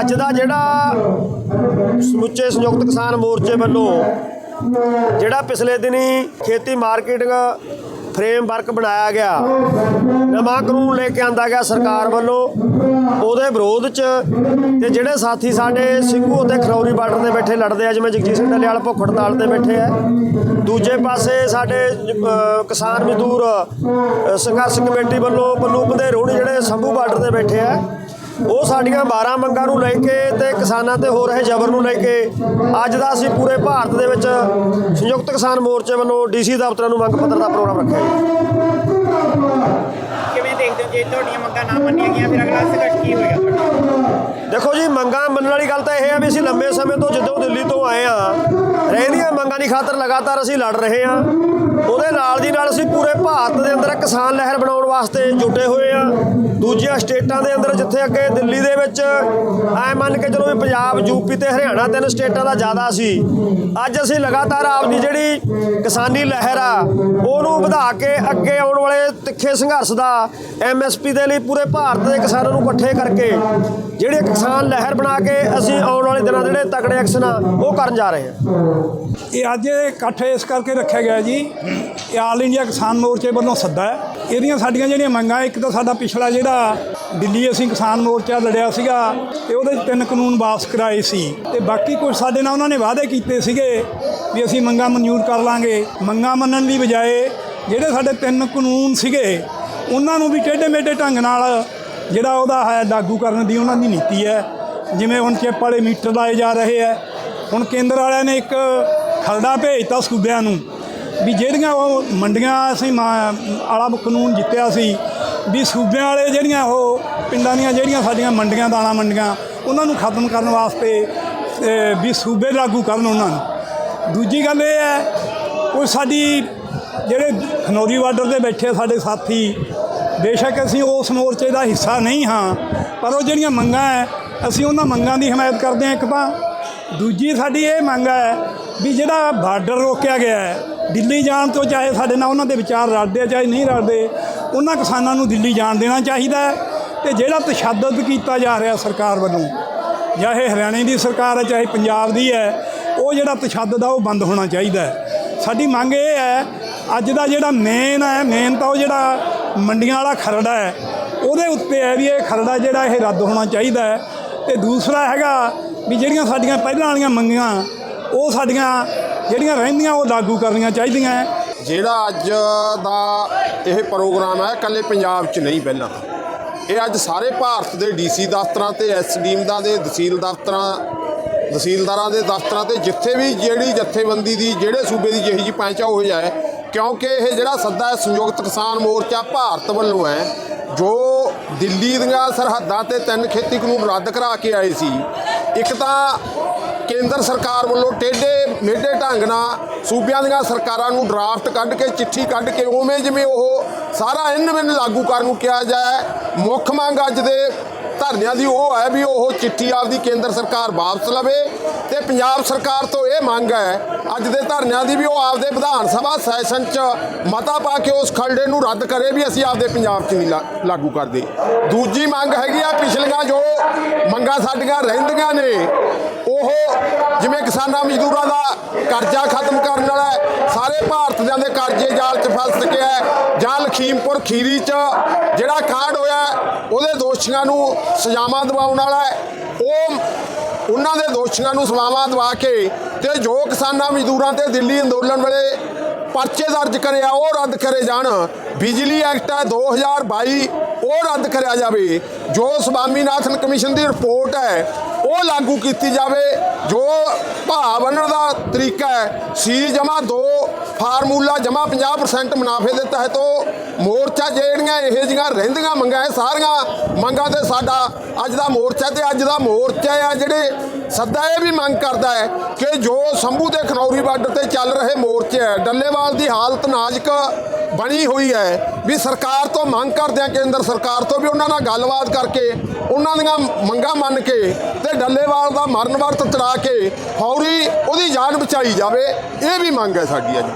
ਅੱਜ ਦਾ ਜਿਹੜਾ ਸਮੁੱਚੇ ਸੰਯੁਕਤ ਕਿਸਾਨ ਮੋਰਚੇ ਵੱਲੋਂ ਜਿਹੜਾ ਪਿਛਲੇ ਦਿਨੀ ਖੇਤੀ ਮਾਰਕੀਟਿੰਗ ਫਰੇਮਵਰਕ ਬਣਾਇਆ ਗਿਆ, ਨਵਾਂ ਕਾਨੂੰਨ ਲੈ ਕੇ ਆਂਦਾ ਗਿਆ ਸਰਕਾਰ ਵੱਲੋਂ, ਉਹਦੇ ਵਿਰੋਧ 'ਚ ਤੇ ਜਿਹੜੇ ਸਾਥੀ ਸਾਡੇ ਸਿੰਘੂ ਅਤੇ ਖਰੌਰੀ ਬਾਰਡਰ ਤੇ ਬੈਠੇ ਲੜਦੇ ਆ, ਜਿਵੇਂ ਜਗਜੀਤ ਸਿੰਘ ਡੱਲੇਵਾਲ ਭੁੱਖ ਹੜਤਾਲ ਤੇ ਬੈਠੇ ਆ, ਦੂਜੇ ਪਾਸੇ ਸਾਡੇ ਕਿਸਾਨ ਮਜ਼ਦੂਰ ਸੰਘਰਸ਼ ਕਮੇਟੀ ਵੱਲੋਂ ਬੱਲੂ ਬੰਦੇ ਰੋਣੀ ਜਿਹੜੇ ਸੰਭੂ ਬਾਰਡਰ ਤੇ ਬੈਠੇ ਆ ਉਹ ਸਾਡੀਆਂ 12 ਮੰਗਾਂ ਨੂੰ ਲੈ ਕੇ ਤੇ ਕਿਸਾਨਾਂ ਤੇ ਹੋ ਰਹੇ ਜ਼ਬਰ ਨੂੰ ਲੈ ਕੇ ਅੱਜ ਦਾ ਅਸੀਂ ਪੂਰੇ ਭਾਰਤ ਦੇ ਵਿੱਚ ਸੰਯੁਕਤ ਕਿਸਾਨ ਮੋਰਚੇ ਵੱਲੋਂ ਡੀਸੀ ਦਫ਼ਤਰਾਂ ਨੂੰ ਮੰਗ ਪੱਤਰ ਦਾ ਪ੍ਰੋਗਰਾਮ ਰੱਖਿਆ ਜੀ। ਕਿਵੇਂ ਦੇਖਦੇ ਹੋ ਜੇ ਤੁਹਾਡੀਆਂ ਮੰਗਾਂ ਨਾ ਮੰਨੀਆਂ ਗਈਆਂ ਫਿਰ ਅਗਲਾ ਸੰਘਰਸ਼ ਕੀ ਹੋਏਗਾ ਤੁਹਾਡਾ? ਦੇਖੋ ਜੀ ਮੰਗਾਂ ਮੰਨਣ ਵਾਲੀ ਗੱਲ ਤਾਂ ਇਹ ਹੈ ਵੀ ਅਸੀਂ ਲੰਬੇ ਸਮੇਂ ਤੋਂ ਜਦੋਂ ਦਿੱਲੀ ਤੋਂ ਆਏ ਆ ਰਹਿੰਦੀਆਂ ਮੰਗਾਂ ਦੀ ਖਾਤਰ ਲਗਾਤਾਰ ਅਸੀਂ ਲੜ ਰਹੇ ਆ। ਉਹਦੇ ਨਾਲ ਦੀ ਨਾਲ ਅਸੀਂ ਪੂਰੇ ਭਾਰਤ ਦੇ ਅੰਦਰ ਕਿਸਾਨ ਲਹਿਰ ਬਣਾਉਣ ਵਾਸਤੇ ਜੁਟੇ ਹੋਏ ਆ। ਦੂਜੀਆਂ ਸਟੇਟਾਂ ਦੇ ਅੰਦਰ ਜਿੱਥੇ ਅੱਗੇ ਦਿੱਲੀ ਦੇ ਵਿੱਚ ਐ ਮੰਨ ਕੇ ਚਲੋ ਵੀ ਪੰਜਾਬ ਯੂਪੀ ਤੇ ਹਰਿਆਣਾ ਤਿੰਨ ਸਟੇਟਾਂ ਦਾ ਜ਼ਿਆਦਾ ਸੀ। ਅੱਜ ਅਸੀਂ ਲਗਾਤਾਰ ਆਪਦੀ ਜਿਹੜੀ ਕਿਸਾਨੀ ਲਹਿਰ ਆ, ਉਹਨੂੰ ਵਧਾ ਕੇ ਅੱਗੇ ਆਉਣ ਵਾਲੇ ਤਿੱਖੇ ਸੰਘਰਸ਼ ਦਾ ਐਮਐਸਪੀ ਦੇ ਲਈ ਪੂਰੇ ਭਾਰਤ ਦੇ ਕਿਸਾਨਾਂ ਨੂੰ ਇਕੱਠੇ ਕਰਕੇ ਜਿਹੜੀ ਕਿਸਾਨ ਲਹਿਰ ਬਣਾ ਕੇ ਅਸੀਂ ਆਉਣ ਵਾਲੇ ਦਿਨਾਂ ਦੇ ਜਿਹੜੇ ਤਕੜੇ ਐਕਸ਼ਨ ਆ, ਉਹ ਕਰਨ ਜਾ ਰਹੇ ਹਾਂ। ਇਹ ਅੱਜ ਇਕੱਠ ਇਸ ਕਰਕੇ ਰੱਖਿਆ ਗਿਆ ਜੀ, ਇਹ ਆਲ ਇੰਡੀਆ ਕਿਸਾਨ ਮੋਰਚੇ ਵੱਲੋਂ ਸੱਦਾ ਹੈ। ਇਹਦੀਆਂ ਸਾਡੀਆਂ ਜਿਹੜੀਆਂ ਮੰਗਾਂ, ਇੱਕ ਤਾਂ ਸਾਡਾ ਪਿਛਲਾ ਜਿਹੜਾ ਦਿੱਲੀ ਅਸੀਂ ਕਿਸਾਨ ਮੋਰਚਾ ਲੜਿਆ ਸੀਗਾ ਤੇ ਉਹਦੇ 'ਚ ਤਿੰਨ ਕਾਨੂੰਨ ਵਾਪਸ ਕਰਾਏ ਸੀ ਤੇ ਬਾਕੀ ਕੁਝ ਸਾਡੇ ਨਾਲ ਉਹਨਾਂ ਨੇ ਵਾਅਦੇ ਕੀਤੇ ਸੀਗੇ ਵੀ ਅਸੀਂ ਮੰਗਾਂ ਮਨਜ਼ੂਰ ਕਰ ਲਾਂਗੇ। ਮੰਗਾਂ ਮੰਨਣ ਦੀ ਬਜਾਏ ਜਿਹੜੇ ਸਾਡੇ ਤਿੰਨ ਕਾਨੂੰਨ ਸੀਗੇ, ਉਹਨਾਂ ਨੂੰ ਵੀ ਟੇਢੇ ਮੇਢੇ ਢੰਗ ਨਾਲ ਜਿਹੜਾ ਉਹਦਾ ਹੈ ਲਾਗੂ ਕਰਨ ਦੀ ਉਹਨਾਂ ਦੀ ਨੀਤੀ ਹੈ। ਜਿਵੇਂ ਹੁਣ ਚਿੱਪ ਵਾਲੇ ਮੀਟਰ ਲਾਏ ਜਾ ਰਹੇ ਹੈ। ਹੁਣ ਕੇਂਦਰ ਵਾਲਿਆਂ ਨੇ ਇੱਕ ਖਰੜਾ ਭੇਜਤਾ ਸੂਬਿਆਂ ਨੂੰ। ਵੀ ਜਿਹੜੀਆਂ ਉਹ ਮੰਡੀਆਂ ਅਸੀਂ ਮਾ- ਆਲਾ ਕਾਨੂੰਨ ਜਿੱਤਿਆ ਸੀ, ਵੀ ਸੂਬਿਆਂ ਵਾਲੇ ਜਿਹੜੀਆਂ ਉਹ ਪਿੰਡਾਂ ਦੀਆਂ ਜਿਹੜੀਆਂ ਸਾਡੀਆਂ ਮੰਡੀਆਂ, ਦਾਣਾ ਮੰਡੀਆਂ, ਉਹਨਾਂ ਨੂੰ ਖਤਮ ਕਰਨ ਵਾਸਤੇ ਵੀ ਸੂਬੇ ਲਾਗੂ ਕਰਨ ਉਹਨਾਂ ਨੂੰ। ਦੂਜੀ ਗੱਲ ਇਹ ਹੈ ਕੋਈ ਸਾਡੀ ਜਿਹੜੇ ਖਨੌਰੀ ਬਾਰਡਰ ਤੇ ਬੈਠੇ ਸਾਡੇ ਸਾਥੀ, ਬੇਸ਼ੱਕ ਅਸੀਂ ਉਸ ਮੋਰਚੇ ਦਾ ਹਿੱਸਾ ਨਹੀਂ ਹਾਂ, ਪਰ ਉਹ ਜਿਹੜੀਆਂ ਮੰਗਾਂ ਹੈ, ਅਸੀਂ ਉਹਨਾਂ ਮੰਗਾਂ ਦੀ ਹਮਾਇਤ ਕਰਦੇ ਹਾਂ ਇੱਕ ਤਾਂ। ਦੂਜੀ ਸਾਡੀ ਇਹ ਮੰਗ ਹੈ, ਵੀ ਜਿਹੜਾ ਬਾਰਡਰ ਰੋਕਿਆ ਗਿਆ ਹੈ ਦਿੱਲੀ ਜਾਣ ਤੋਂ ਚਾਹੇ ਸਾਡੇ ਨਾਲ ਉਹਨਾਂ ਦੇ ਵਿਚਾਰ ਰਲਦੇ ਆ, ਚਾਹੇ ਨਹੀਂ ਰਲਦੇ, ਉਹਨਾਂ ਕਿਸਾਨਾਂ ਨੂੰ ਦਿੱਲੀ ਜਾਣ ਦੇਣਾ ਚਾਹੀਦਾ ਹੈ ਤੇ ਜਿਹੜਾ ਤਸ਼ੱਦਦ ਕੀਤਾ ਜਾ ਰਿਹਾ ਸਰਕਾਰ ਵੱਲੋਂ, ਚਾਹੇ ਹਰਿਆਣੇ ਦੀ ਸਰਕਾਰ ਹੈ, ਚਾਹੇ ਪੰਜਾਬ ਦੀ ਹੈ, ਉਹ ਜਿਹੜਾ ਤਸ਼ੱਦਦ ਆ, ਉਹ ਬੰਦ ਹੋਣਾ ਚਾਹੀਦਾ ਹੈ। ਸਾਡੀ ਮੰਗ ਇਹ ਹੈ, ਅੱਜ ਦਾ ਜਿਹੜਾ ਮੇਨ ਹੈ, ਮੇਨ ਤਾਂ ਉਹ ਜਿਹੜਾ ਮੰਡੀਆਂ ਵਾਲਾ ਖਰੜਾ ਹੈ, ਉਹਦੇ ਉੱਤੇ ਹੈ ਵੀ ਇਹ ਖਰੜਾ ਜਿਹੜਾ ਇਹ ਰੱਦ ਹੋਣਾ ਚਾਹੀਦਾ ਹੈ। ਤੇ ਦੂਸਰਾ ਹੈਗਾ ਵੀ ਜਿਹੜੀਆਂ ਸਾਡੀਆਂ ਪਹਿਲਾਂ ਵਾਲੀਆਂ ਮੰਗੀਆਂ ਉਹ ਸਾਡੀਆਂ ਜਿਹੜੀਆਂ ਰਹਿੰਦੀਆਂ ਉਹ ਲਾਗੂ ਕਰਨੀਆਂ ਚਾਹੀਦੀਆਂ ਹੈ। ਜਿਹੜਾ ਅੱਜ ਦਾ ਇਹ ਪ੍ਰੋਗਰਾਮ ਹੈ, ਇਕੱਲੇ ਪੰਜਾਬ 'ਚ ਨਹੀਂ ਪਹਿਲਾਂ ਇਹ ਅੱਜ ਸਾਰੇ ਭਾਰਤ ਦੇ ਡੀਸੀ ਦਫ਼ਤਰਾਂ ਤੇ ਐਸਡੀਐਮ ਦੇ, ਤਹਿਸੀਲ ਦਫ਼ਤਰਾਂ, ਤਹਿਸੀਲਦਾਰਾਂ ਦੇ ਦਫ਼ਤਰਾਂ ਤੇ ਜਿੱਥੇ ਵੀ ਜਿਹੜੀ ਜਥੇਬੰਦੀ ਦੀ, ਜਿਹੜੇ ਸੂਬੇ ਦੀ ਜਿਹੀ ਜਿਹੀ ਪੰਚ ਉਹ ਜਾਏ, ਕਿਉਂਕਿ ਇਹ ਜਿਹੜਾ ਸੱਦਾ ਹੈ, ਸੰਯੁਕਤ ਕਿਸਾਨ ਮੋਰਚਾ ਭਾਰਤ ਵੱਲੋਂ ਹੈ, ਜੋ ਦਿੱਲੀ ਦੀਆਂ ਸਰਹੱਦਾਂ ਤੇ ਤਿੰਨ ਖੇਤੀ ਕਾਨੂੰਨ ਰੱਦ ਕਰਾ ਕੇ ਆਏ ਸੀ, ਇੱਕ ਤਾਂ ਕੇਂਦਰ ਸਰਕਾਰ ਵੱਲੋਂ ਟੇਢੇ ਮੇਢੇ ਢੰਗ ਨਾਲ ਸੂਬਿਆਂ ਦੀਆਂ ਸਰਕਾਰਾਂ ਨੂੰ ਡਰਾਫਟ ਕੱਢ ਕੇ, ਚਿੱਠੀ ਕੱਢ ਕੇ, ਉਵੇਂ ਜਿਵੇਂ ਉਹ ਸਾਰਾ ਇਨ ਬਿਨ ਲਾਗੂ ਕਰਨ ਨੂੰ ਕਿਹਾ ਜਾਏ ਮੁੱਖ ਮੰਗ ਅੱਜ ਦੇ ਧਰਨਿਆਂ ਦੀ ਉਹ ਹੈ ਵੀ ਉਹ ਚਿੱਠੀ ਆਪਦੀ ਕੇਂਦਰ ਸਰਕਾਰ ਵਾਪਸ ਲਵੇ ਤੇ ਪੰਜਾਬ ਸਰਕਾਰ ਤੋਂ ਇਹ ਮੰਗ ਹੈ, ਅੱਜ ਦੇ ਧਰਨਿਆਂ ਦੀ ਵੀ ਉਹ ਆਪਦੇ ਵਿਧਾਨ ਸਭਾ ਸੈਸ਼ਨ 'ਚ ਮਤਾ ਪਾ ਕੇ ਉਸ ਖਰੜੇ ਨੂੰ ਰੱਦ ਕਰੇ ਵੀ ਅਸੀਂ ਆਪਦੇ ਪੰਜਾਬ 'ਚ ਨਹੀਂ ਲਾ- ਲਾਗੂ ਕਰਦੇ। ਦੂਜੀ ਮੰਗ ਹੈਗੀ ਆ ਪਿਛਲੀਆਂ ਜੋ ਮੰਗਾਂ ਸਾਡੀਆਂ ਰਹਿੰਦੀਆਂ ਨੇ ਉਹ ਜਿਵੇਂ ਕਿਸਾਨਾਂ ਮਜ਼ਦੂਰਾਂ ਦਾ ਕਰਜ਼ਾ ਖਤਮ ਕਰਨ ਵਾਲਾ ਹੈ, ਸਾਰੇ ਭਾਰਤ ਦੇ ਕਰਜ਼ੇ ਜਾਲ 'ਚ ਫਸ ਚੁੱਕਿਆ ਹੈ। ਜਾਂ ਲਖੀਮਪੁਰ ਖੀਰੀ 'ਚ ਜਿਹੜਾ ਕਾਂਡ ਹੋਇਆ ਉਹਦੇ ਦੋਸ਼ੀਆਂ ਨੂੰ ਸਜ਼ਾਵਾਂ ਦਿਵਾਉਣ ਵਾਲਾ ਹੈ। ਉਹ ਉਹਨਾਂ ਦੇ ਦੋਸ਼ੀਆਂ ਨੂੰ ਸਜ਼ਾਵਾਂ ਦਿਵਾ ਕੇ ਤੇ ਜੋ ਕਿਸਾਨਾਂ ਮਜ਼ਦੂਰਾਂ ਤੇ ਦਿੱਲੀ ਅੰਦੋਲਨ ਵੇਲੇ ਪਰਚੇ ਦਰਜ ਕਰਿਆ ਉਹ ਰੱਦ ਕਰੇ ਜਾਣ। ਬਿਜਲੀ ਐਕਟ ਹੈ 2022 ਉਹ ਰੱਦ ਕਰਿਆ ਜਾਵੇ। ਜੋ ਸਵਾਮੀਨਾਥਨ ਕਮਿਸ਼ਨ ਦੀ ਰਿਪੋਰਟ ਹੈ ਉਹ ਲਾਗੂ ਕੀਤੀ ਜਾਵੇ, ਜੋ ਭਾਅ ਬੰਨਣ ਦਾ ਤਰੀਕਾ ਹੈ ਸੀ ਜਮਾ 2 ਫਾਰਮੂਲਾ ਜਮਾ 50% ਮੁਨਾਫੇ ਦੇ ਤਹਿਤ ਉਹ ਮੋਰਚਾ ਜਿਹੜੀਆਂ ਇਹੋ ਜਿਹੀਆਂ ਰਹਿੰਦੀਆਂ ਮੰਗਾਂ, ਇਹ ਸਾਰੀਆਂ ਮੰਗਾਂ ਤੇ ਸਾਡਾ ਅੱਜ ਦਾ ਮੋਰਚਾ ਤੇ ਅੱਜ ਦਾ ਮੋਰਚਾ ਆ ਜਿਹੜੇ ਸੱਦਾ ਇਹ ਵੀ ਮੰਗ ਕਰਦਾ ਹੈ ਕਿ ਜੋ ਸੰਭੂ ਦੇ ਖਨੌਰੀ ਬਾਰਡਰ ਤੇ ਚੱਲ ਰਹੇ ਮੋਰਚੇ ਹੈ, ਡੱਲੇਵਾਲ ਦੀ ਹਾਲਤ ਨਾਜ਼ੁਕ ਬਣੀ ਹੋਈ ਹੈ। ਵੀ ਸਰਕਾਰ ਤੋਂ ਮੰਗ ਕਰਦੇ ਆ ਕੇਂਦਰ ਸਰਕਾਰ ਤੋਂ ਵੀ ਉਹਨਾਂ ਨਾਲ ਗੱਲਬਾਤ ਕਰਕੇ, ਉਹਨਾਂ ਦੀਆਂ ਮੰਗਾਂ ਮੰਨ ਕੇ ਤੇ ਡੱਲੇਵਾਲ ਦਾ ਮਰਨ ਵਰਤ ਚੜਾ ਕੇ ਫੌਰੀ ਉਹਦੀ ਜਾਨ ਬਚਾਈ ਜਾਵੇ, ਇਹ ਵੀ ਮੰਗ ਹੈ ਸਾਡੀ ਅੱਜ।